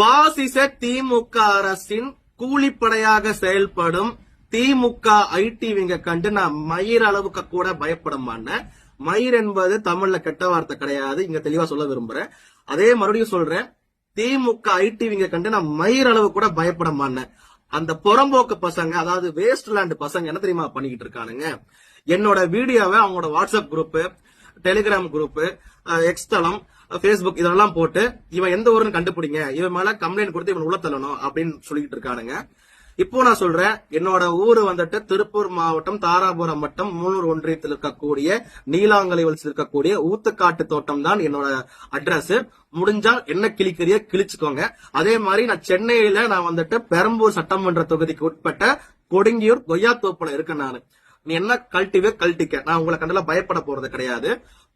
பாசிச திமுக அரசின் கூலிப்படையாக செயல்படும் திமுக ஐடிவிங்க கண்டு நான் மயிர் அளவுக்கு கூட பயப்படமான மயிர் என்பது தமிழ்ல கெட்ட வார்த்தை கிடையாது. இங்க தெளிவா சொல்ல விரும்புறேன். அதே மறுபடியும் சொல்றேன். திமுக ஐடிவிங்க கண்டு நான் மயிர் அளவு கூட பயப்படமான அந்த புறம்போக்கு பசங்க அதாவது வேஸ்ட் லேண்ட் பசங்க என்ன தெரியுமா பண்ணிக்கிட்டு இருக்கானுங்க? என்னோட வீடியோவை அவங்களோட வாட்ஸ்அப் குரூப் டெலிகிராம் குரூப் எக்ஸ்தலம் ஃபேஸ்புக் இதெல்லாம் போட்டு இவன் எந்த ஊருன்னு கண்டுபிடிங்க. இவன் மேல கம்ப்ளைண்ட் கொடுத்து இவன் உள்ள தள்ளணும் அப்படின்னு சொல்லிட்டு இருக்கானுங்க. இப்போ நான் சொல்றேன் என்னோட ஊரு வந்துட்டு திருப்பூர் மாவட்டம் தாராபுரம் வட்டம் மூலூர் ஒன்றியத்தில் இருக்கக்கூடிய நீலாங்கலை இருக்கக்கூடிய ஊத்துக்காட்டு தோட்டம் தான் என்னோட அட்ரஸ் முடிஞ்சா என்ன கிளிக்கிறிய கிழிச்சுக்கோங்க. அதே மாதிரி நான் சென்னையில நான் வந்துட்டு பெரம்பூர் சட்டமன்ற தொகுதிக்கு உட்பட்ட கொடுங்கியூர் கொய்யாத்தோப்புல இருக்கேன் நான். நீ என்ன கழட்டிவே கழட்டிக்க நான் உங்களை கண்டல பயப்பட போறது கிடையாது.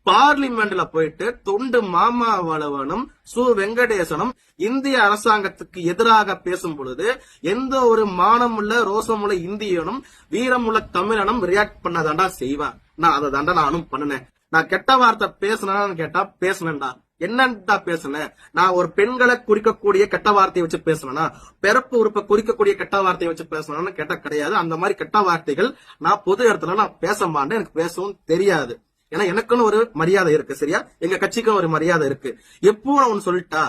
பார்லிமெண்ட்ல போயிட்டு தொண்டு மாமாவளவனும் சு வெங்கடேசனும் இந்திய அரசாங்கத்துக்கு எதிராக பேசும் பொழுது எந்த ஒரு மானமுள்ள ரோசமுள்ள இந்தியனும் வீரமுள்ள தமிழனும் ரியாக்ட் பண்ணதாண்டா செய்வான் நான் அதை தாண்டா நானும் பண்ணினேன். நான் கெட்ட வார்த்தை பேசினான்னு கேட்டா பேசினேன்டா. என்னடா பேசுனேன் நான் ஒரு பெண்களை குறிக்கக்கூடிய கெட்ட வார்த்தையை வச்சு பேசணும்னா பிறப்பு உறுப்பை குறிக்கக்கூடிய கெட்ட வார்த்தையை வச்சு பேசணும்னு கேட்டா கிடையாது. அந்த மாதிரி கெட்ட வார்த்தைகள் நான் பொது இடத்துல நான் பேச மாட்டேன். எனக்கு பேசவும் தெரியாது. ஏன்னா எனக்குன்னு ஒரு மரியாதை இருக்கு சரியா? எங்க கட்சிக்கும் ஒரு மரியாதை இருக்கு. எப்போ நான் ஒன்னு சொல்லிட்டா?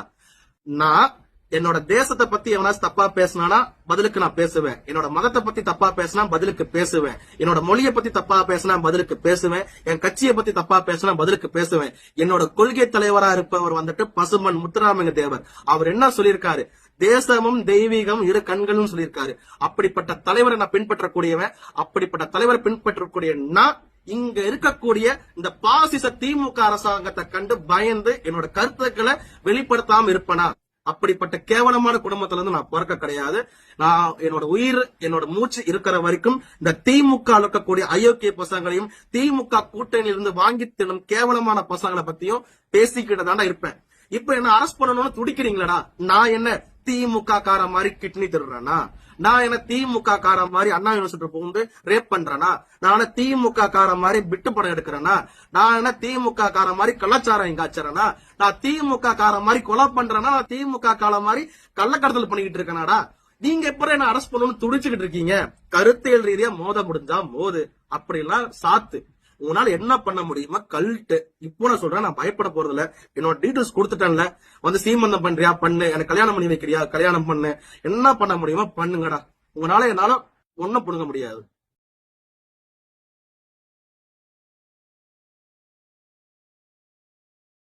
நான் என்னோட தேசத்தை பத்தி எவனாச்சும் தப்பா பேசினானா பதிலுக்கு நான் பேசுவேன். என்னோட மதத்தை பத்தி தப்பா பேசினா பதிலுக்கு பேசுவேன். என்னோட மொழியை பத்தி தப்பா பேசினா பதிலுக்கு பேசுவேன். என் கட்சியை பத்தி தப்பா பேசினா பதிலுக்கு பேசுவேன். என்னோட கொள்கை தலைவரா இருப்பவர் வந்துட்டு பசுமன் முத்துராமலிங்க தேவர். அவர் என்ன சொல்லியிருக்காரு? தேசமும் தெய்வீகம் இரு கண்களும் சொல்லியிருக்காரு. அப்படிப்பட்ட தலைவரை நான் பின்பற்றக்கூடியவன். அப்படிப்பட்ட தலைவரை பின்பற்றக்கூடிய நான் இங்க இருக்கக்கூடிய இந்த பாசிச திமுக அரசாங்கத்தை கண்டு பயந்து என்னோட கருத்துக்களை வெளிப்படுத்தாம இருப்பனா? அப்படிப்பட்ட கேவலமான குடும்பத்துல இருந்து நான் பிறக்க கிடையாது. நான் என்னோட உயிர் என்னோட மூச்சு இருக்கிற வரைக்கும் இந்த திமுக இருக்கக்கூடிய அயோக்கிய பசங்களையும் திமுக கூட்டணியிலிருந்து வாங்கி தின்னும் கேவலமான பசங்களை பத்தியும் பேசிக்கிட்டு தாண்டா இருப்பேன். இப்ப என்ன அரெஸ்ட் பண்ணணும்னு துடிக்கிறீங்களடா? நான் என்ன திமுக கார மாதிரி கிட்னி திருடுறேனா? நான் என்ன திமுக கார மாதிரி அண்ணா யூனிவர்சிட்டி புகுந்து ரேப் பண்றேனா? நான் என்ன திமுக கார மாதிரி பிட்டு படம் எடுக்கிறேனா? நான் என்ன திமுக கார மாதிரி கள்ளச்சாரம் எங்காச்சுறேனா நான் திமுக கார மாதிரி கொலை பண்றேனா? நான் திமுக கால மாதிரி கள்ளக்கடத்தல் பண்ணிக்கிட்டு இருக்கேனாடா? நீங்க எப்ப என்ன அரெஸ்ட் பண்ணணும்னு துடிச்சுக்கிட்டு இருக்கீங்க? கருத்தியல் ரீதியா மோத முடிஞ்சா மோது. அப்படிலாம் சாத்து. உங்களால என்ன பண்ண முடியுமா கல்ட்டு இப்போ நான் சொல்றேன் நான் பயப்பட போறது இல்ல என்னோட டீடைல்ஸ் கொடுத்துட்டேன்ல. வந்து சீமந்தம் பண்றியா? பண்ணு. எனக்கு கல்யாணம் பண்ணி வைக்கிறியா? கல்யாணம் பண்ணு. என்ன பண்ண முடியுமோ பண்ணுங்கடா. உங்களால என்னால ஒண்ணும் புடுங்க முடியாது.